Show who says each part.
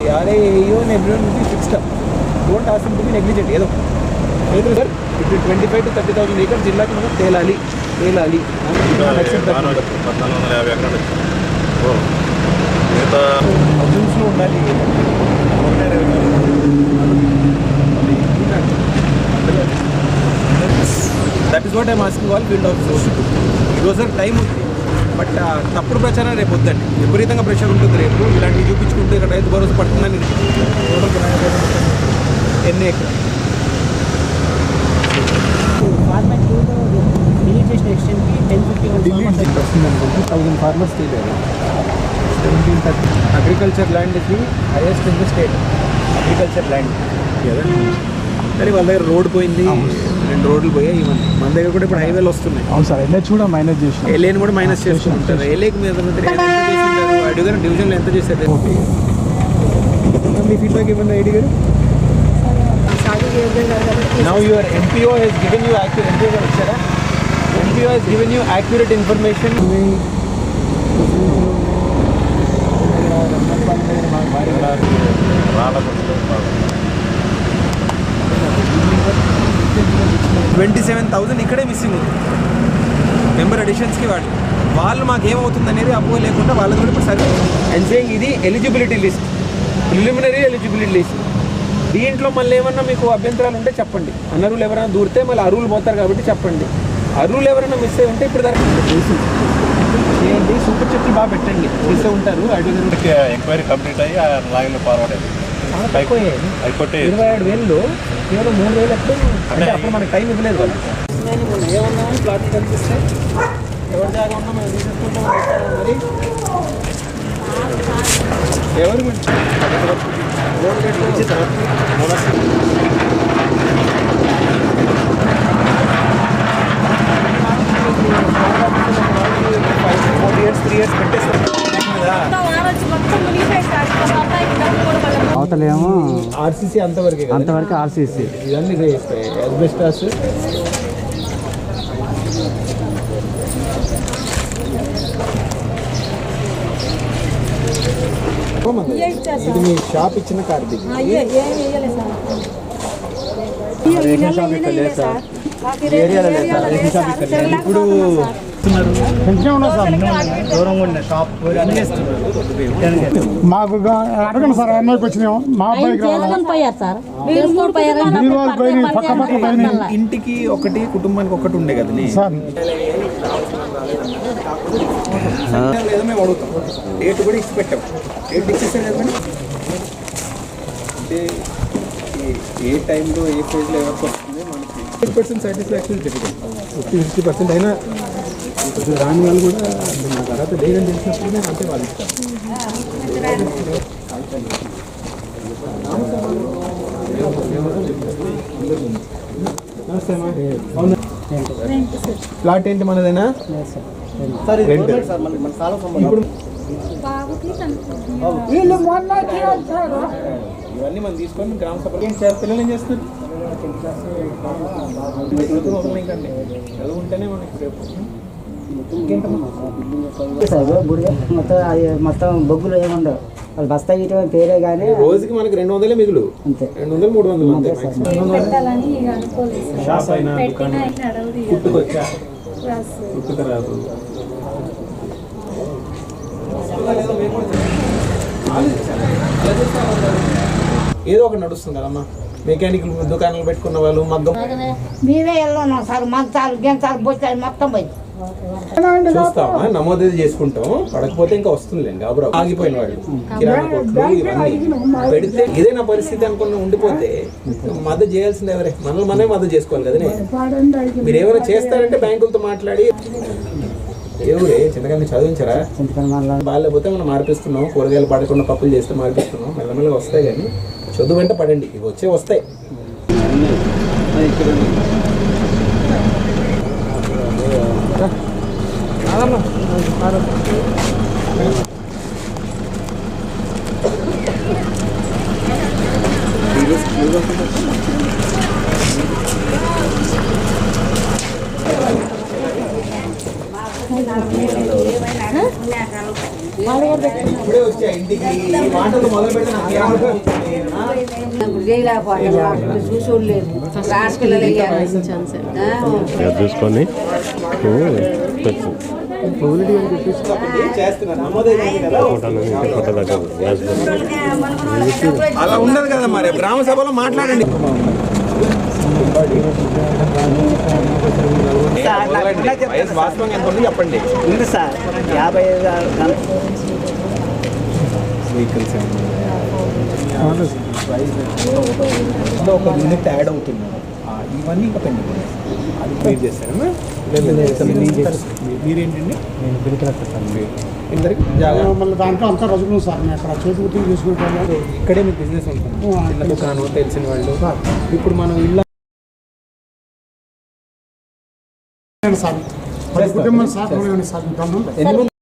Speaker 1: RA AO and everyone will be fixed up don't ask to be negligent ఏదో. ఏదో sir ఇప్పుడు twenty five to thirty thousand acre జిల్లాకి మనం తేలాలి తేలాలి. హౌసింగ్స్లో ఉండాలి. That is what I'm asking all field officers ఈరోజు టైం ఉంది. బట్ తప్పుడు ప్రచారం రేపు వద్దండి. విపరీతంగా ప్రెషర్ ఉంటుంది రేపు. ఇలాంటివి చూపించుకుంటే ఇక్కడ రైతు భరోసా పడుతుందని ఎన్ని థౌసండ్ ఫార్మర్స్ తీయలేదు seventeen thirty agriculture land is the highest in the state agriculture land కానీ వాళ్ళ దగ్గర రోడ్ పోయింది. రెండు రోడ్లు పోయాయి ఇవన్నీ. మన దగ్గర కూడా ఇప్పుడు హైవేలు వస్తున్నాయి.
Speaker 2: అవును సార్ ఎన్హెచ్ కూడా మైనస్ చేసిన?
Speaker 1: ఎల్ఏని కూడా మైనస్ చేసుకుంటారు. ఎల్ఏకి మీద చేసింటారు? అడిగారు డివిజన్లో ఎంత చేశారు? మీ ఫీడ్బ్యాక్ ఏమన్నా ID garu? Now your MPO he's given you accurate MPO garu వచ్చారా? MPO he's given you accurate information
Speaker 3: రాళ్ళకు
Speaker 1: twenty seven thousand ఇక్కడే మిస్సింగ్ ఉంది. మెంబర్ అడిషన్స్కి వాడు. వాళ్ళు మాకు ఏమవుతుంది అనేది అప్రూవల్ లేకుండా వాళ్ళది కూడా ఇప్పుడు సరే అండ్ సేయింగ్ ఇది eligibility list preliminary eligibility list దీంట్లో మళ్ళీ ఏమన్నా మీకు అభ్యంతరాలు ఉంటే చెప్పండి. అనరులు ఎవరైనా దూరితే మళ్ళీ అరువులు పోతారు కాబట్టి చెప్పండి. అరువులు ఎవరైనా మిస్ అయి ఉంటే ఇప్పుడు దాకా చేయండి. సూపర్ చెట్లు బాగా పెట్టండి. చేసే ఉంటారు. అడిగారు
Speaker 3: ఎంక్వైరీ కంప్లీట్ అయ్యి ఆ లాగిలో ఫార్వర్డ్ అయింది
Speaker 1: తక్కువ
Speaker 3: హైకోర్టు
Speaker 1: ఇరవై ఏడు వేలు. కేవలం మూడు వేలు ఎప్పుడు? అంటే అప్పుడు మనకి టైం ఇవ్వలేదు వాళ్ళు ఏమన్నా ప్లాట్ కనిపిస్తే ఎవరి జాగా ఉన్నా మనం తీసేసుకుంటాం మరి. ఎవరు
Speaker 2: అవతలేమో
Speaker 1: ఆర్సీసీ అంతవరకే
Speaker 2: అంతవరకు ఆర్సీసీ.
Speaker 1: ఇవన్నీ అస్బెస్టాస్. ఇది మీ షాప్ ఇచ్చిన కార్డు ఇప్పుడు
Speaker 2: కొంచెం ఉన్నా సార్. అబ్బాయికి రావాలి?
Speaker 4: చేసుకొని పోయారు సార్. పోయారు
Speaker 2: మీ పక్క పక్క
Speaker 1: ఇంటికి ఒకటి కుటుంబానికి ఒకటి ఉండే కదా
Speaker 2: సార్.
Speaker 1: లేదో మేము అడుగుతాం. డేట్ కూడా ఇచ్చి పెట్టాం. డేట్ ఇచ్చేసారు కదా మేడం? అంటే ఈ- ఏ టైంలో ఏ ఫేజ్లో ఎవరికి వస్తుంది మనకి? Fifty percent satisfaction fifty fifty percent అయినా ఇప్పుడు రాని వాళ్ళు కూడా అంటే నా తర్వాత ధైర్యం తెలిసినప్పుడు నేను అంతే వాళ్ళు. అవునా? ప్లాట్ ఏంటి మనదేనా రెంట్ ఇప్పుడు ఇవన్నీ మనం తీసుకొని గ్రామ సభలో పిల్లలు ఏం వదలనీకండి. చదువుకుంటేనే మనకి రేపు
Speaker 5: మొత్తం బొగ్గులు ఏముండవు వాళ్ళు బస్తా ఇటువంటి పేరే కానీ
Speaker 1: రోజుకి మనకి రెండు వందలే మిగులు.
Speaker 5: అంతే.
Speaker 1: రెండు వందలు మూడు వందలు అంతే ఏదో ఒకటి నడుస్తుంది కదమ్మా. మెకానిక్ దుకాణాలు పెట్టుకున్న వాళ్ళు మగ్గం.
Speaker 6: మీరే వెళ్ళను సార్ మంచాలు గెంచాలు బొచ్చాలు మొత్తం పోయి
Speaker 1: చూస్తాం నమోదు చేసుకుంటాం పడకపోతే ఇంకా వస్తుందిలేండి. అప్పుడు ఆగిపోయిన వాళ్ళు కిరాణా కొట్లు ఇవన్నీ. పెడితే ఇదే నా పరిస్థితి అనుకున్న ఉండిపోతే మద్దతు చేయాల్సింది ఎవరే? మనల్ని మనమే మద్దతు చేసుకోవాలి కదనే? మీరు ఏమైనా చేస్తారంటే బ్యాంకులతో మాట్లాడి. ఎవరే? చింతకాన్ని చదివించరా? బాగాలేకపోతే మనం మార్పిస్తున్నాం కూరగాయలు పడకుండా పప్పులు చేస్తే మార్పిస్తున్నాం మెల్లమెల్లగా వస్తాయి కానీ చదువు వెంట పడండి. ఇవి వచ్చే వస్తాయి. Alam. Alam lah. ఇప్పుడే ఇంటికి మాటలు మొదలు
Speaker 3: చూసుకొని పెట్టు.
Speaker 1: అలా ఉండదు కదా మరి. గ్రామ సభలో మాట్లాడండి వయసు వాస్తవంగా ఎంత ఉంది చెప్పండి
Speaker 5: ఉంది సార్ యాభై ఐదు
Speaker 1: వెహికల్స్ ఒక యూనిట్ యాడ్ అవుతున్నారు. ఆ, ఇవన్నీ ఇంకా పెండింగ్. అది క్లియర్ చేస్తారమ్మా మీరేంటండి?
Speaker 2: నేను
Speaker 1: జాగ్రత్త.
Speaker 2: మళ్ళీ దాంట్లో అంతా రజుకున్నాం సార్. నేను అక్కడ చేతి గుర్తు తీసుకుంటాను
Speaker 1: ఇక్కడే మీకు బిజినెస్ ఉంటుంది. తెలిసిన వాళ్ళు. ఇప్పుడు మనం ఇల్లు
Speaker 2: సార్. కుటుంబం కుటుంబాలు సార్